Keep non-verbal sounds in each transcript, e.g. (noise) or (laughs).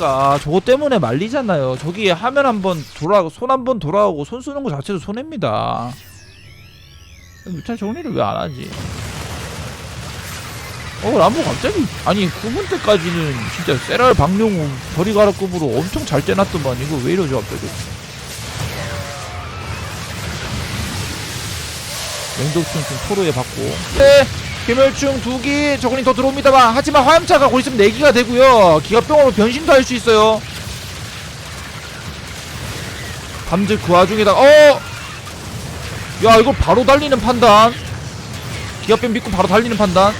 그러니까 저거 때문에 말리잖아요. 저기 화면 한번 돌아 손한 번 돌아오고 손 쓰는 거 자체도 손해입니다. 유탈 정리를 왜 안 하지? 어 람보 갑자기 아니 9분 때까지는 진짜 세랄 박용우 거리가라급으로 엄청 잘 째놨더만 이거 왜 이러죠 갑자기? 맹독충 좀 토로에 받고 네 괴멸충 두기 저거니 더 들어옵니다만 하지만 화염차가 곧 있으면 4기가 되고요. 기가병으로 변신도 할 수 있어요. 밤들 그 와중에다가 어! 야 이걸 바로 달리는 판단. 기가병 믿고 바로 달리는 판단.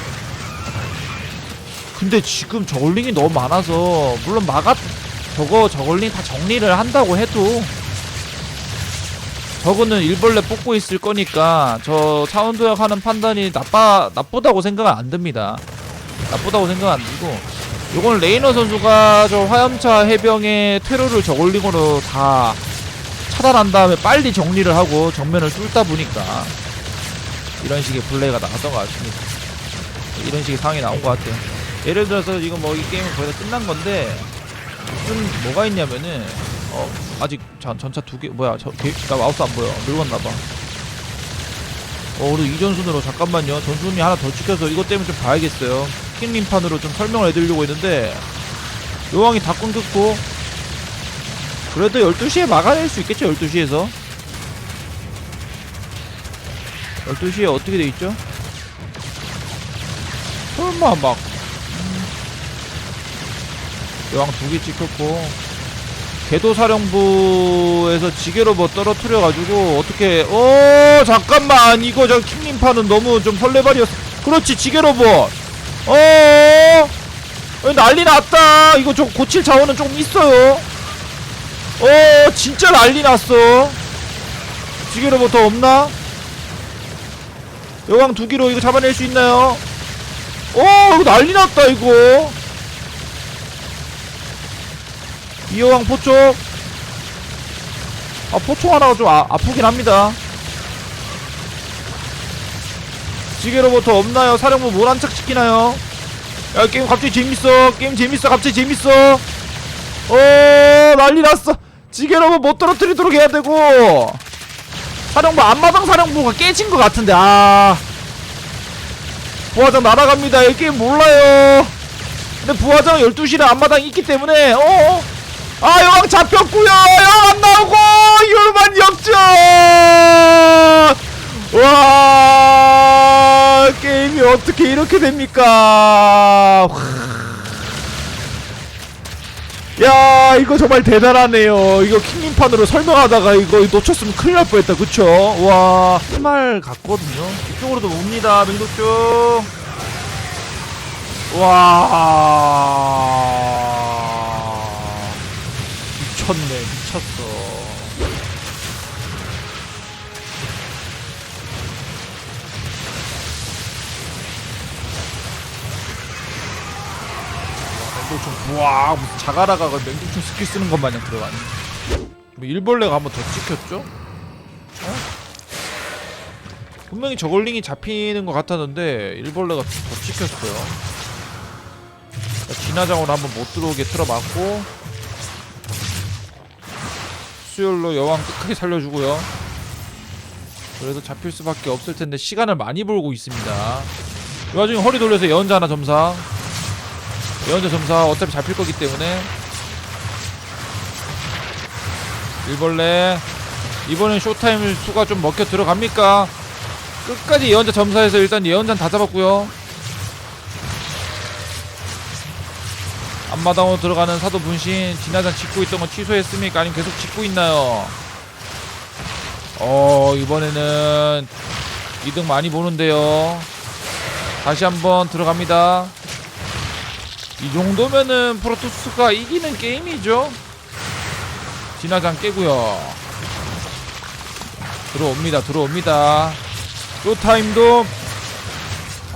근데 지금 저글링이 너무 많아서 물론 마가 저거 저글링 다 정리를 한다고 해도 저거는 일벌레 뽑고 있을 거니까 저 차원 도약 하는 판단이 나빠 나쁘다고 생각은 안 듭니다. 나쁘다고 생각 안 들고 요건 레이너 선수가 저 화염차 해병의 테러를 저글링으로 다 차단한 다음에 빨리 정리를 하고 정면을 뚫다 보니까 이런 식의 플레이가 나왔던 것 같습니다. 이런 식의 상황이 나온 것 같아요. 예를 들어서 지금 뭐 이 게임은 거의 다 끝난 건데 무슨 뭐가 있냐면은 어 아직 전, 전차 두 개 뭐야 저, 개, 나 마우스 안 보여. 늙었나봐. 어 우리 이전순으로 잠깐만요. 전순이 하나 더 찍혀서 이것 때문에 좀 봐야겠어요. 킹림판으로 좀 설명을 해드리려고 했는데 요왕이 다 끊겼고 그래도 12시에 막아낼 수 있겠죠 12시에서? 12시에 어떻게 돼 있죠? 설마 막 음. 여왕 두 개 찍혔고 궤도사령부에서 지게로버 떨어뜨려가지고 어떻게 어 잠깐만! 이거 저 킹림파는 너무 좀 설레발이었어. 그렇지 지게로버 어? 어, 난리 났다! 이거 좀 고칠 자원은 조금 있어요. 어 진짜 난리 났어. 지게로버 더 없나? 여왕 두 기로 이거 잡아낼 수 있나요? 어 난리 났다 이거 이호왕 포쪽 아 포총 하나가 좀 아, 아프긴 합니다. 지게로부터 없나요? 사령부 뭘한척 시키나요? 야 게임 갑자기 재밌어. 게임 재밌어. 갑자기 재밌어. 어 난리 났어. 지게로봇 못 떨어뜨리도록 해야 되고. 사령부 앞마당 사령부가 깨진 것 같은데 아. 부하장 날아갑니다. 이 게임 몰라요. 근데 부하장 12시에 앞마당 있기 때문에 어 아 여왕 잡혔구요. 여왕 안 나오고 율만 역전! 와 게임이 어떻게 이렇게 됩니까? 야 이거 정말 대단하네요. 이거 킹링판으로 설명하다가 이거 놓쳤으면 큰일 날 뻔했다. 그쵸? 와. 말 같거든요. 이쪽으로도 옵니다 맹독충 와 와 무슨 자가라가 맹독충 스킬 쓰는 것 마냥 들어가네 뭐 일벌레가 한 번 더 찍혔죠? 어? 분명히 저걸링이 잡히는 것 같았는데 일벌레가 더 찍혔어요 자, 진화장으로 한번 못 들어오게 틀어막고 수열로 여왕 크게 살려주고요. 그래도 잡힐 수밖에 없을 텐데 시간을 많이 벌고 있습니다. 이 와중에 허리 돌려서 예언자 하나 점사. 예언자 점사 어차피 잡힐 거기 때문에 일벌레 이번엔 쇼타임 수가 좀 먹혀 들어갑니까? 끝까지 예언자 점사해서 일단 예언자는 다 잡았고요. 앞마당으로 들어가는 사도 분신 진화장 짓고 있던 거 취소했습니까? 아니면 계속 짓고 있나요? 어 이번에는 이득 많이 보는데요 다시 한번 들어갑니다 이 정도면은 프로토스가 이기는 게임이죠 진화장 깨고요 들어옵니다 들어옵니다 요 타임도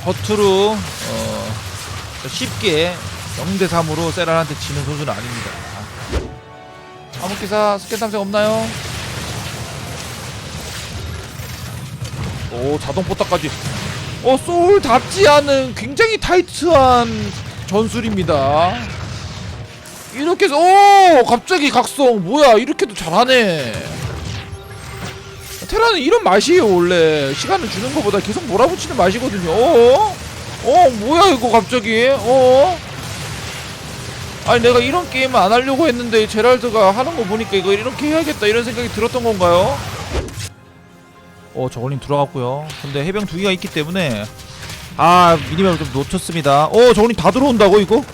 허투루 어, 쉽게 0대3으로 세랄한테 지는 선수는 아닙니다. 암흑기사 스캔 탐색 없나요? 오 자동 포탑까지 어 소울답지 않은 굉장히 타이트한 전술입니다. 이렇게 해서 오! 갑자기 각성! 뭐야 이렇게도 잘하네. 테라는 이런 맛이에요 원래 시간을 주는 것보다 계속 몰아붙이는 맛이거든요. 어? 어? 뭐야 이거 갑자기? 어? 아니 내가 이런 게임을 안 하려고 했는데 제랄드가 하는 거 보니까 이거 이렇게 해야겠다 이런 생각이 들었던 건가요? 어 저걸님 들어갔고요. 근데 해병 두 개가 있기 때문에 아 미니맵을 좀 놓쳤습니다. 어 저걸님 다 들어온다고 이거?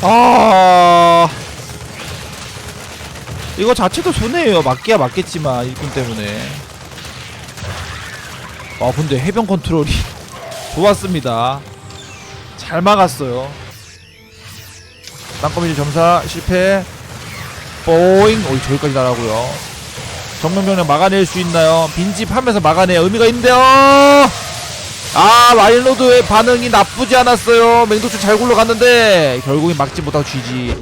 아. 이거 자체도 손해예요. 맞기야 맞겠지만 일꾼 때문에. 아 근데 해병 컨트롤이 (laughs) 좋았습니다. 잘 막았어요. 땅거미질 점사 실패. 뽀잉! 어이 저기까지 날아고요. 정면병력 막아낼 수 있나요? 빈집하면서 막아내야 의미가 있는데요 아 마일로드의 반응이 나쁘지 않았어요. 맹독충 잘 굴러갔는데 결국엔 막지 못하고 GG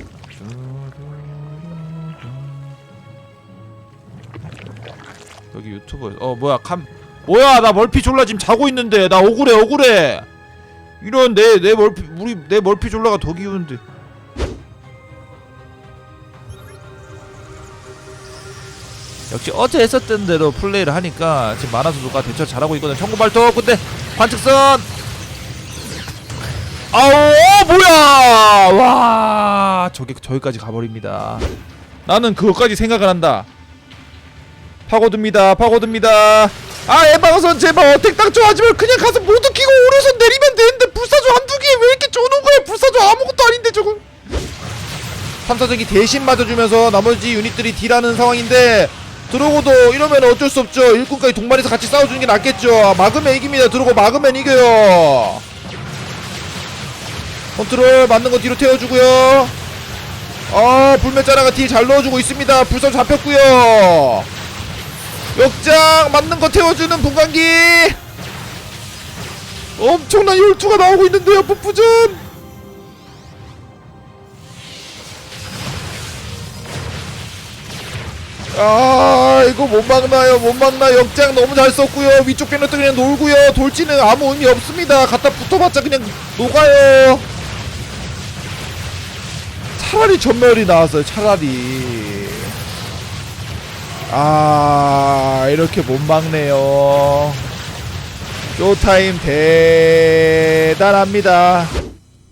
여기 유튜브에 어 뭐야 캄 뭐야 나 멀피 졸라 지금 자고 있는데. 나 억울해 억울해. 이런 내 내 멀피 우리 내 멀피 졸라가 더 기우는데 역시 어제 했었던 대로 플레이를 하니까 지금 만화 선수가 대처 잘하고 있거든 청구 발톱 근데 관측선! 어, 뭐야! 와 저기 저기까지 가버립니다. 나는 그것까지 생각을 한다. 파고듭니다 파고듭니다. 아 에바가선 제발 어택 당초 하지만 그냥 가서 모두 키고 오른손 내리면 되는데 불사조 한두 개 왜 이렇게 쪼는 거야? 불사조 아무것도 아닌데 저거 탐사적이 대신 맞아주면서 나머지 유닛들이 딜하는 상황인데 드로고도 이러면 어쩔 수 없죠. 일꾼까지 동반해서 같이 싸워주는 게 낫겠죠. 막으면 이깁니다. 드로고 막으면 이겨요. 컨트롤 맞는 거 뒤로 태워주고요. 아 불멸자라가 딜 잘 넣어주고 있습니다. 불사 잡혔고요. 역장 맞는 거 태워주는 분광기. 엄청난 열투가 나오고 있는데요 풋푸준 아 이거 못 막나요? 못 막나? 역장 너무 잘 썼고요. 위쪽 변력도 그냥 놀고요. 돌지는 아무 의미 없습니다. 갖다 붙어봤자 그냥 녹아요. 차라리 전멸이 나왔어요 차라리. 아 이렇게 못 막네요. 쇼타임 대단합니다.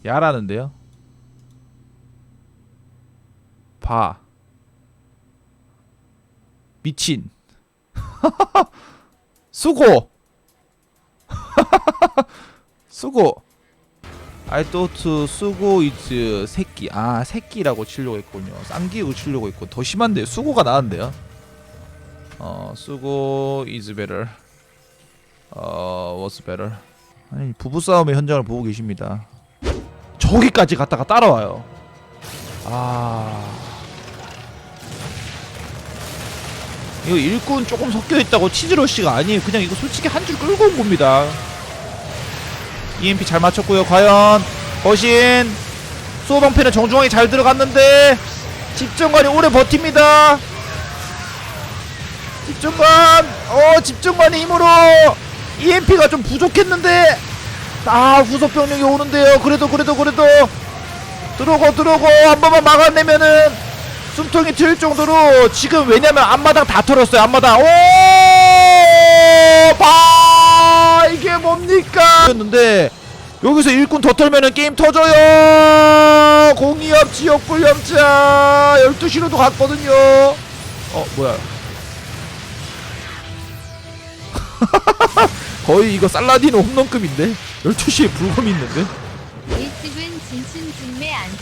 야라는데요? 봐 미친. (laughs) 수고. (laughs) 수고. I thought 수고 is 새끼. 아 새끼라고 치려고 했군요. 쌍기고 치려고 했고. 더 심한데 수고가 나은데요? 어 수고 is better. 어 was better. 아니 부부 싸움의 현장을 보고 계십니다. 저기까지 갔다가 따라와요. 아 이거 일꾼 조금 섞여 있다고 치즈러쉬가 아니에요. 그냥 이거 솔직히 한 줄 끌고 온 겁니다. EMP 잘 맞췄고요. 과연 거신 수호방패는 정중하게 잘 들어갔는데 집정관이 오래 버팁니다. 집정관, 어 집정관의 힘으로 EMP가 좀 부족했는데 아 후속 병력이 오는데요. 그래도 그래도 그래도 들어오고 들어오고 한 번만 막아내면은 숨통이 튈 정도로 지금 왜냐면 앞마당 다 털었어요 앞마당. 오봐 이게 뭡니까? 였는데 여기서 일꾼 더 털면은 게임 터져요! 공이업 지역 불염차! 12시로도 갔거든요. 어 뭐야. (laughs) 거의 이거 살라디노 홈런급인데? 12시에 불검이 있는데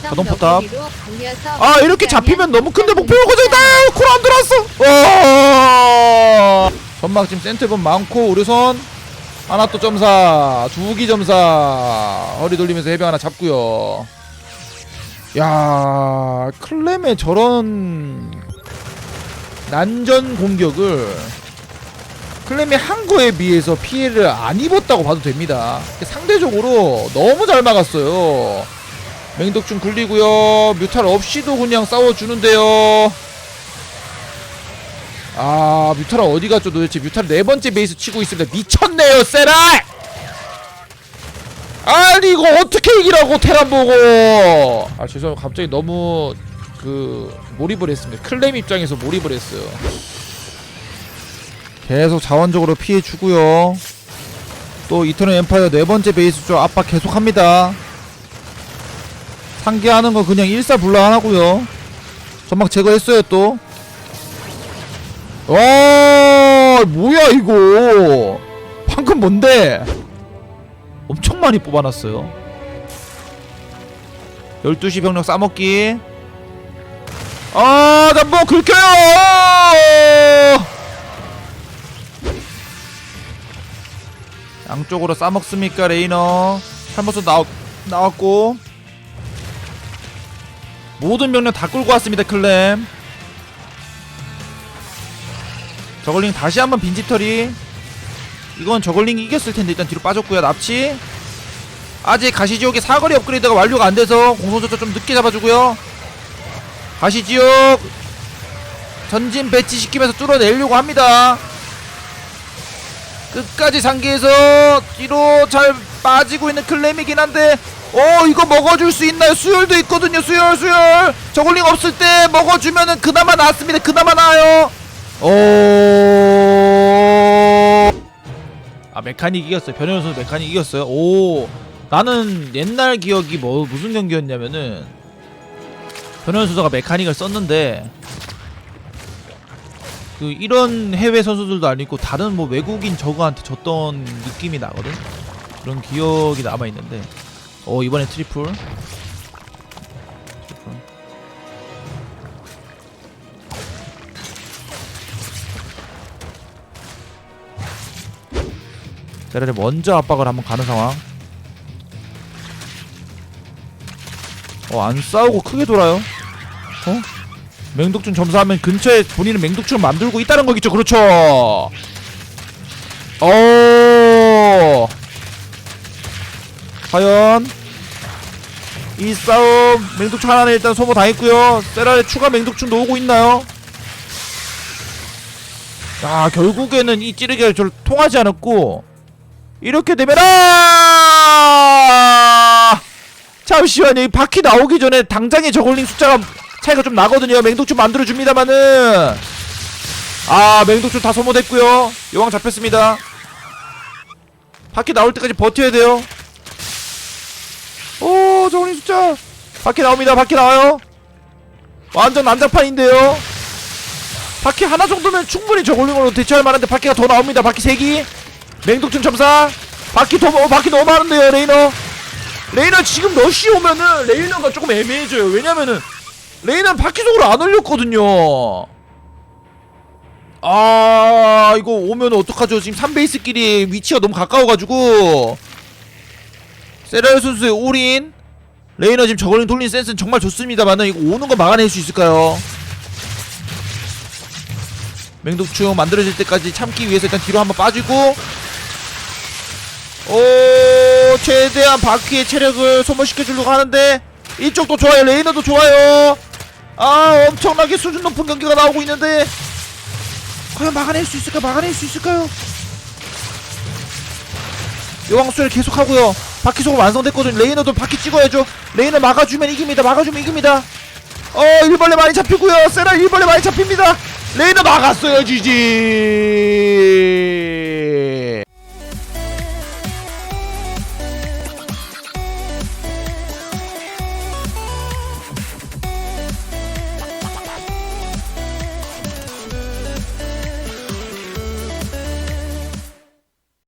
자동 포탑. 아 이렇게 잡히면 너무 큰데 목표가 고정다 콜안 들어왔어. 어! 전막 지금 센트건 많고 우리선 하나 또 점사. 두기 점사. 허리 돌리면서 해병 하나 잡고요. 야 클렘의 저런 난전 공격을 클렘이 한 거에 비해서 피해를 안 입었다고 봐도 됩니다. 상대적으로 너무 잘 막았어요 맹독충 굴리고요. 뮤탈 없이도 그냥 싸워주는데요. 아 뮤탈 어디 갔죠 도대체? 뮤탈 네 번째 베이스 치고 있습니다. 미쳤네요 아 아니 이거 어떻게 이기라고 테란 보고? 아 죄송해요 갑자기 너무 그 몰입을 했습니다. 클램 입장에서 몰입을 했어요. 계속 자원적으로 피해 주고요. 또 이터널 엠파이어 네 번째 베이스 쪽 압박 계속합니다 상기하는 거 그냥 일사불란하고요 점막 제거했어요 또 와, 뭐야 이거? 방금 뭔데? 엄청 많이 뽑아놨어요. 12시 병력 싸먹기. 아, 난뭐 긁혀요! 양쪽으로 싸먹습니까, 레이너? 탈모스 나왔, 나왔고. 모든 병력 다 끌고 왔습니다, 클램. 저걸링 다시 한번 빈집털이. 이건 저걸링이 이겼을 텐데 일단 뒤로 빠졌고요 납치. 아직 가시지옥의 사거리 업그레이드가 완료가 안 돼서 공소조차 좀 늦게 잡아주고요. 가시지옥! 전진 배치시키면서 뚫어내려고 합니다. 끝까지 상기해서 뒤로 잘 빠지고 있는 클램이긴 한데 어 이거 먹어줄 수 있나요 수혈도 있거든요 수혈 수혈 저걸링 없을 때 먹어주면은 그나마 낫습니다 그나마 나아요 오. 아 메카닉 이겼어요. 변현우 선수 메카닉 이겼어요. 오. 나는 옛날 기억이 뭐 무슨 경기였냐면은 변현우 선수가 메카닉을 썼는데 그 이런 해외 선수들도 아니고 다른 뭐 외국인 저거한테 졌던 느낌이 나거든. 그런 기억이 남아 있는데. 어 이번에 트리플. 트리플. 세라를 먼저 압박을 한번 가는 상황. 어, 안 싸우고 크게 돌아요. 어? 맹독충 점사하면 근처에 본인은 맹독충을 만들고 있다는 거겠죠. 그렇죠. 어. 과연 이 싸움 맹독충 하나는 일단 소모 당했고요. 세라의 추가 맹독충도 오고 있나요? 아 결국에는 이 찌르기가 절 통하지 않았고 이렇게 되면 아 잠시만요. 이 바퀴 나오기 전에 당장에 저걸링 숫자가 차이가 좀 나거든요. 맹독충 만들어줍니다만은 아 맹독충 다 소모됐고요. 여왕 잡혔습니다. 바퀴 나올 때까지 버텨야 돼요 오 저걸링 숫자. 바퀴 나옵니다. 바퀴 나와요. 완전 난장판인데요. 바퀴 하나 정도면 충분히 저걸링으로 대처할 만한데 바퀴가 더 나옵니다. 바퀴 3기. 맹독충 점사. 바퀴 더 어, 바퀴 너무 많은데요 레이너. 레이너 지금 러쉬 오면은 레이너가 조금 애매해져요. 왜냐면은 레이너는 바퀴 속으로 안 올렸거든요. 아 이거 오면 어떡하죠? 지금 3베이스끼리 위치가 너무 가까워가지고 세라르 선수의 올인. 레이너 지금 저걸링 돌린 센스는 정말 좋습니다만은 이거 오는 거 막아낼 수 있을까요? 맹독충 만들어질 때까지 참기 위해서 일단 뒤로 한번 빠지고. 오 최대한 바퀴의 체력을 소모시켜주려고 하는데 이쪽도 좋아요. 레이너도 좋아요. 아 엄청나게 수준 높은 경기가 나오고 있는데 과연 막아낼 수 있을까? 막아낼 수 있을까요? 여왕수를 계속하고요 바퀴 속으로 완성됐거든요. 레이너도 바퀴 찍어야죠. 레이너 막아주면 이깁니다. 막아주면 이깁니다. 어 일벌레 많이 잡히고요. 세라 일벌레 많이 잡힙니다. 레이너 막았어요 지지